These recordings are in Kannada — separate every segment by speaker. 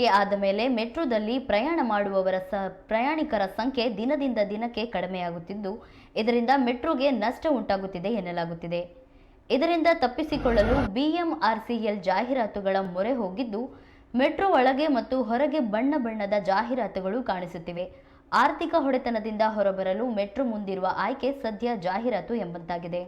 Speaker 1: ಏರಿಕೆ ಆದ ಮೇಲೆ ಮೆಟ್ರೋದಲ್ಲಿ ಪ್ರಯಾಣ ಮಾಡುವವರ ಸ, ಪ್ರಯಾಣಿಕರ ಸಂಖ್ಯೆ ದಿನದಿಂದ ದಿನಕ್ಕೆ ಕಡಿಮೆಯಾಗುತ್ತಿದ್ದು, ಇದರಿಂದ ಮೆಟ್ರೋಗೆ ನಷ್ಟ ಉಂಟಾಗುತ್ತಿದೆ ಎನ್ನಲಾಗುತ್ತಿದೆ. ಇದರಿಂದ ತಪ್ಪಿಸಿಕೊಳ್ಳಲು ಬಿಎಂಆರ್ಸಿಎಲ್ ಜಾಹೀರಾತುಗಳ ಮೊರೆ ಹೋಗಿದ್ದು, ಮೆಟ್ರೋ ಒಳಗೆ ಮತ್ತು ಹೊರಗೆ ಬಣ್ಣ ಬಣ್ಣದ ಜಾಹೀರಾತುಗಳು ಕಾಣಿಸುತ್ತಿವೆ. ಆರ್ಥಿಕ ಹೊಡೆತನದಿಂದ ಹೊರಬರಲು ಮೆಟ್ರೋ ಮುಂದಿರುವ ಆಯ್ಕೆ ಸದ್ಯ ಜಾಹೀರಾತು ಎಂಬಂತಾಗಿದೆ.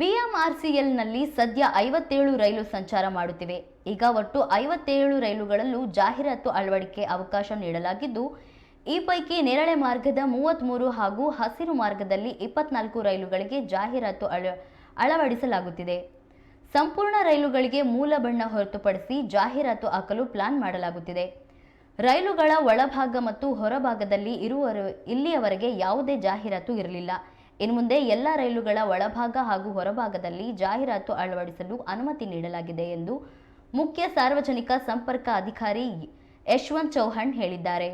Speaker 1: ಬಿಎಂಆರ್ಸಿಎಲ್ನಲ್ಲಿ ಸದ್ಯ ಐವತ್ತೇಳು ರೈಲು ಸಂಚಾರ ಮಾಡುತ್ತಿವೆ. ಈಗ ಒಟ್ಟು ಐವತ್ತೇಳು ರೈಲುಗಳಲ್ಲೂ ಜಾಹೀರಾತು ಅಳವಡಿಕೆ ಅವಕಾಶ ನೀಡಲಾಗಿದ್ದು, ಈ ಪೈಕಿ ನೇರಳೆ ಮಾರ್ಗದ ಮೂವತ್ತ್ಮೂರು ಹಾಗೂ ಹಸಿರು ಮಾರ್ಗದಲ್ಲಿ ಇಪ್ಪತ್ನಾಲ್ಕು ರೈಲುಗಳಿಗೆ ಜಾಹೀರಾತು ಅಳ, ಅಳವಡಿಸಲಾಗುತ್ತಿದೆ. ಸಂಪೂರ್ಣ ರೈಲುಗಳಿಗೆ ಮೂಲ ಬಣ್ಣ ಹೊರತುಪಡಿಸಿ ಜಾಹೀರಾತು ಹಾಕಲು ಪ್ಲಾನ್ ಮಾಡಲಾಗುತ್ತಿದೆ. ರೈಲುಗಳ ಒಳಭಾಗ ಮತ್ತು ಹೊರಭಾಗದಲ್ಲಿ ಇರುವ ಇಲ್ಲಿಯವರೆಗೆ ಯಾವುದೇ ಜಾಹೀರಾತು ಇರಲಿಲ್ಲ. ಇನ್ನು ಮುಂದೆ ಎಲ್ಲ ರೈಲುಗಳ ಒಳಭಾಗ ಹಾಗೂ ಹೊರಭಾಗದಲ್ಲಿ ಜಾಹೀರಾತು ಅಳವಡಿಸಲು ಅನುಮತಿ ನೀಡಲಾಗಿದೆ ಎಂದು ಮುಖ್ಯ ಸಾರ್ವಜನಿಕ ಸಂಪರ್ಕ ಅಧಿಕಾರಿ ಯಶವಂತ್ ಚೌಹಾಣ್ ಹೇಳಿದ್ದಾರೆ.